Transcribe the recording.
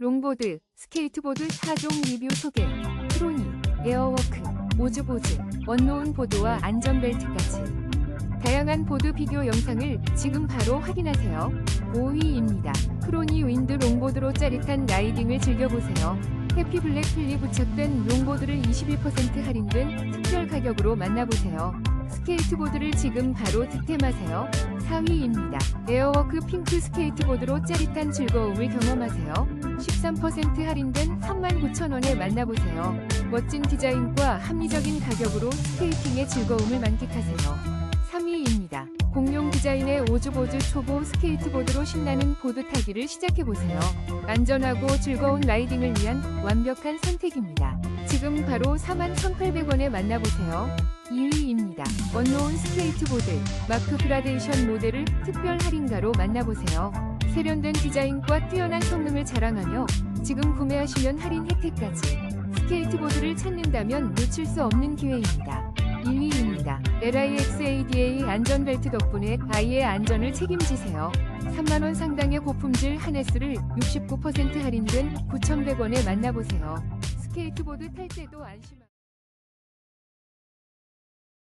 롱보드, 스케이트보드 4종 리뷰 소개, 트로니, 에어워크, 오즈보즈, 원노운 보드와 안전벨트까지. 다양한 보드 비교 영상을 지금 바로 확인하세요. 5위입니다. 크로니 윈드 롱보드로 짜릿한 라이딩을 즐겨보세요. 해피블랙 필리 부착된 롱보드를 22% 할인된 특별 가격으로 만나보세요. 스케이트보드를 지금 바로 득템하세요. 4위입니다. 에어워크 핑크 스케이트보드로 짜릿한 즐거움을 경험하세요. 13% 할인된 39,000원에 만나보세요. 멋진 디자인과 합리적인 가격으로 스케이팅의 즐거움을 만끽하세요. 3위입니다. 공룡 디자인의 오즈보즈 초보 스케이트보드로 신나는 보드 타기를 시작해보세요. 안전하고 즐거운 라이딩을 위한 완벽한 선택입니다. 지금 바로 41,800원에 만나보세요. 2위입니다. 원노운 스케이트보드 마크 그라데이션 모델을 특별 할인가로 만나보세요. 세련된 디자인과 뛰어난 성능을 자랑하며 지금 구매하시면 할인 혜택까지 스케이트보드를 찾는다면 놓칠 수 없는 기회입니다. 1위입니다. LIXADA 안전벨트 덕분에 아이의 안전을 책임지세요. 3만원 상당의 고품질 하네스를 69% 할인된 9,100원에 만나보세요. 스케이트보드 탈 때도 안심